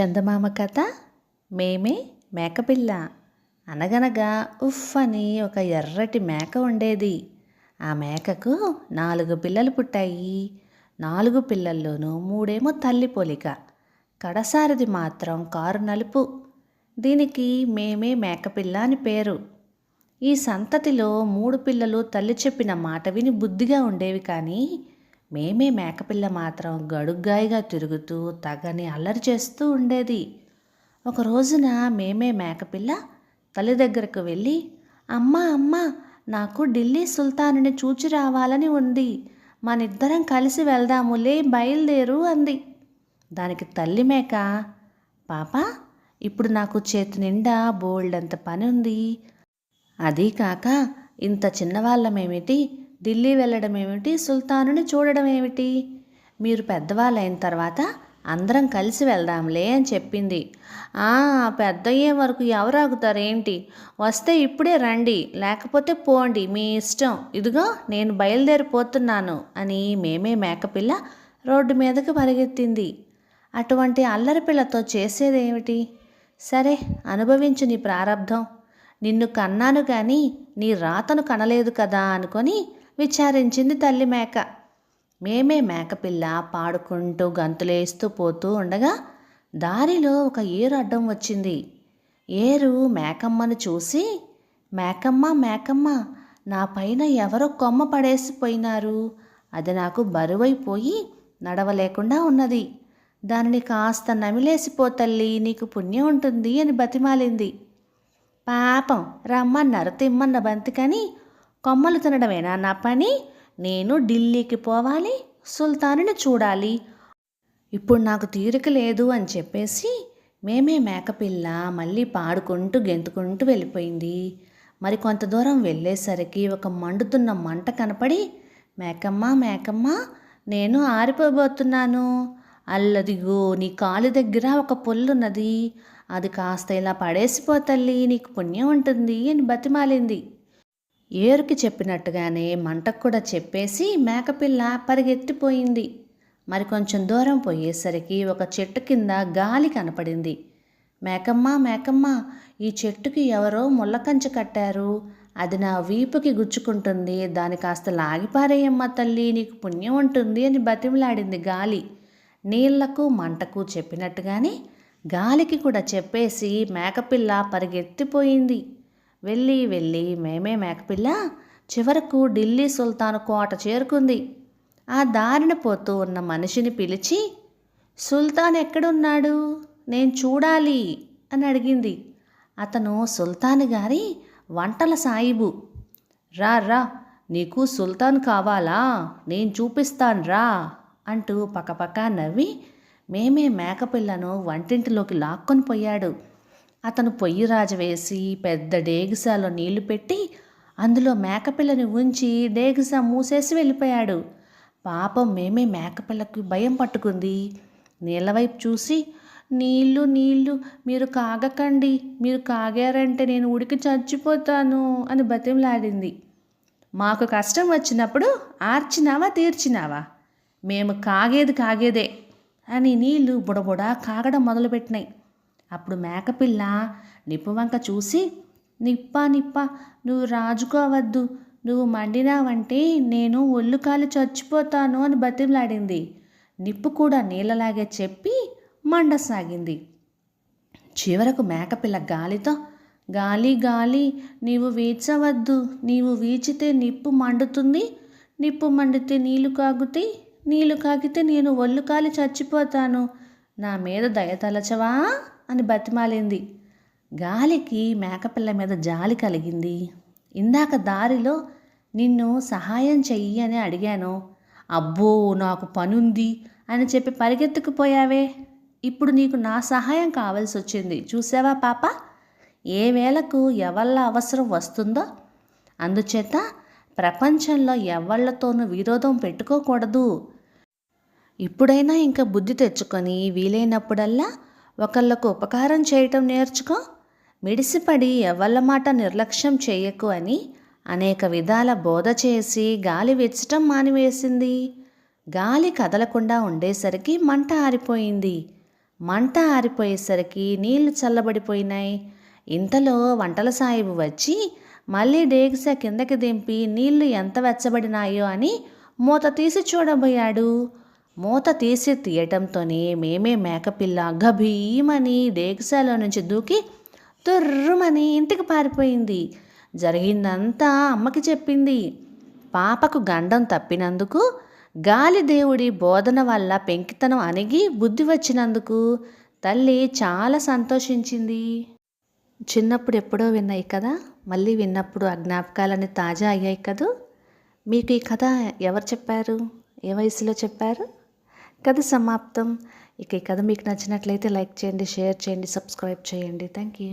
చందమామ కథ మేమే మేకపిల్ల. అనగనగా ఉఫ్ అని ఒక ఎర్రటి మేక ఉండేది. ఆ మేకకు నాలుగు పిల్లలు పుట్టాయి. నాలుగు పిల్లల్లోనూ మూడేమో తల్లి పోలిక. కడసారిది మాత్రం కారు నలుపు. దీనికి మేమే మేకపిల్ల అని పేరు. ఈ సంతతిలో మూడు పిల్లలు తల్లి చెప్పిన మాట విని బుద్ధిగా ఉండేవి కానీ మేమే మేకపిల్ల మాత్రం గడుగ్గాయిగా తిరుగుతూ తగని అల్లరి చేస్తూ ఉండేది. ఒక రోజున మేమే మేకపిల్ల తల్లి దగ్గరకు వెళ్ళి అమ్మా అమ్మ నాకు ఢిల్లీ సుల్తానుని చూచి రావాలని ఉంది. మనిద్దరం కలిసి వెళ్దాములే బయలుదేరు అంది. దానికి తల్లి మేక పాప ఇప్పుడు నాకు చేతి నిండా బోల్డంత పని ఉంది. అదీ కాక ఇంత చిన్నవాళ్ళమేమిటి? ఢిల్లీ వెళ్ళడం ఏమిటి? సుల్తానుని చూడడం ఏమిటి? మీరు పెద్దవాళ్ళైన తర్వాత అందరం కలిసి వెళ్దాంలే అని చెప్పింది. పెద్ద పెద్దయ్యే వరకు ఎవరు ఆగుతారేంటి వస్తే ఇప్పుడే రండి లేకపోతే పోండి మీ ఇష్టం. ఇదిగో నేను బయలుదేరిపోతున్నాను అని మేమే మేకపిల్ల రోడ్డు మీదకి పరిగెత్తింది. అటువంటి అల్లరి పిల్లతో చేసేదేమిటి సరే అనుభవించు నీ ప్రారంధం నిన్ను కన్నాను కానీ నీ రాతను కనలేదు కదా అనుకొని విచారించింది తల్లి మేక. మేమే మేకపిల్ల పాడుకుంటూ గంతులేస్తూ పోతూ ఉండగా దారిలో ఒక ఏరు అడ్డం వచ్చింది. ఏరు మేకమ్మను చూసి మేకమ్మ మేకమ్మ నా పైన ఎవరో కొమ్మ పడేసిపోయినారు. అది నాకు బరువైపోయి నడవలేకుండా ఉన్నది. దానిని కాస్త నమిలేసిపో తల్లి నీకు పుణ్యం ఉంటుంది అని బతిమాలింది. పాపం రమ్మన్నారు తిమ్మన్న బంతికని కొమ్మలు తినడమేనా? నా పని నేను ఢిల్లీకి పోవాలి సుల్తానుని చూడాలి. ఇప్పుడు నాకు తీరిక లేదు అని చెప్పేసి మేమే మేకపిల్ల మళ్ళీ పాడుకుంటూ గెంతుకుంటూ వెళ్ళిపోయింది. మరి కొంత దూరం వెళ్ళేసరికి ఒక మండుతున్న మంట కనపడి మేకమ్మ మేకమ్మ నేను ఆరిపోబోతున్నాను. అల్లదిగో నీ కాలు దగ్గర ఒక పొల్లున్నది. అది కాస్త ఇలా పడేసిపోతల్లి నీకు పుణ్యం ఉంటుంది అని బతిమాలింది. ఏరుకి చెప్పినట్టుగానే మంటకు కూడా చెప్పేసి మేకపిల్ల పరిగెత్తిపోయింది. మరి కొంచెం దూరం పోయేసరికి ఒక చెట్టు కింద గాలి కనపడింది. మేకమ్మ మేకమ్మ ఈ చెట్టుకి ఎవరో ముళ్ళకంచె కట్టారు. అది నా వీపుకి గుచ్చుకుంటుంది. దాని కాస్త లాగిపారేయమ్మ తల్లి నీకు పుణ్యం ఉంటుంది అని బతిమలాడింది గాలి. నీళ్ళకు మంటకు చెప్పినట్టుగానే గాలికి కూడా చెప్పేసి మేకపిల్ల పరిగెత్తిపోయింది. వెళ్ళి వెళ్ళి మేమే మేకపిల్ల చివరకు ఢిల్లీ సుల్తాన్ కోట చేరుకుంది. ఆ దారిన పోతూ ఉన్న మనిషిని పిలిచి సుల్తాన్ ఎక్కడున్నాడు? నేను చూడాలి అని అడిగింది. అతను సుల్తాన్ గారి వంటల సాయిబు. రా రా నీకు సుల్తాన్ కావాలా? నేను చూపిస్తాను రా అంటూ పక్కపక్క నవ్వి మేమే మేకపిల్లను వంటింటిలోకి లాక్కొని పోయాడు. అతను పొయ్యి రాజు వేసి పెద్ద డేగిసాలో నీళ్ళు పెట్టి అందులో మేకపిల్లని ఉంచి డేగిసా మూసేసి వెళ్ళిపోయాడు. పాపం మేమే మేకపిల్లకి భయం పట్టుకుంది. నీళ్ళవైపు చూసి నీళ్ళు నీళ్ళు మీరు కాగకండి మీరు కాగారంటే నేను ఉడికి చచ్చిపోతాను అని బతిమలాడింది. మాకు కష్టం వచ్చినప్పుడు ఆర్చినావా తీర్చినావా? మేము కాగేది కాగేదే అని నీళ్ళు బుడబుడా కాగడం మొదలుపెట్టినాయి. అప్పుడు మేకపిల్ల నిప్పు వంక చూసి నిప్ప నిప్ప నువ్వు రాజుకోవద్దు. నువ్వు మండినావంటే నేను ఒళ్ళు కాలి చచ్చిపోతాను అని బతిమలాడింది. నిప్పు కూడా నీళ్ళలాగే చెప్పి మండసాగింది. చివరకు మేకపిల్ల గాలితో గాలి గాలి నీవు వీచవద్దు. నీవు వీచితే నిప్పు మండుతుంది. నిప్పు మండితే నీళ్ళు కాగుతాయి నీళ్ళు కాగితే నేను ఒళ్ళు కాలి చచ్చిపోతాను. నా మీద దయతలచవా అని బతిమాలింది. గాలికి మేకపిల్ల మీద జాలి కలిగింది. ఇందాక దారిలో నిన్ను సహాయం చెయ్యి అని అడిగాను. అబ్బో నాకు పనుంది అని చెప్పి పరిగెత్తుకుపోయావే. ఇప్పుడు నీకు నా సహాయం కావాల్సి వచ్చింది చూసావా పాప? ఏ వేళకు ఎవళ్ళ అవసరం వస్తుందో? అందుచేత ప్రపంచంలో ఎవళ్ళతోనూ విరోధం పెట్టుకోకూడదు. ఇప్పుడైనా ఇంకా బుద్ధి తెచ్చుకొని వీలైనప్పుడల్లా ఒకళ్ళకు ఉపకారం చేయటం నేర్చుకో. మిడిసిపడి ఎవళ్ళ మాట నిర్లక్ష్యం చేయకు అని అనేక విధాల బోధ చేసి గాలి వెచ్చటం మానివేసింది. గాలి కదలకుండా ఉండేసరికి మంట ఆరిపోయింది. మంట ఆరిపోయేసరికి నీళ్ళు చల్లబడిపోయినాయి. ఇంతలో వంటల సాయిబు వచ్చి మళ్ళీ డేగిస కిందకి దింపి నీళ్ళు ఎంత వెచ్చబడినాయో అని మూత తీసి చూడబోయాడు. మూత తీసి తీయటంతోనే మేమే మేకపిల్ల గభీమని డేగిసాలో నుంచి దూకి తుర్రుమని ఇంటికి పారిపోయింది. జరిగిందంతా అమ్మకి చెప్పింది. పాపకు గండం తప్పినందుకు గాలి దేవుడి బోధన వల్ల పెంకితనం అణిగి బుద్ధి వచ్చినందుకు తల్లి చాలా సంతోషించింది. చిన్నప్పుడు ఎప్పుడో విన్నాయి కదా మళ్ళీ విన్నప్పుడు ఆ జ్ఞాపకాలన్నీ తాజా అయ్యాయి కదూ? మీకు ఈ కథ ఎవరు చెప్పారు? ఏ వయసులో చెప్పారు? కథ సమాప్తం. ఇక ఈ కథ మీకు నచ్చినట్లయితే లైక్ చేయండి షేర్ చేయండి సబ్స్క్రైబ్ చేయండి. Thank you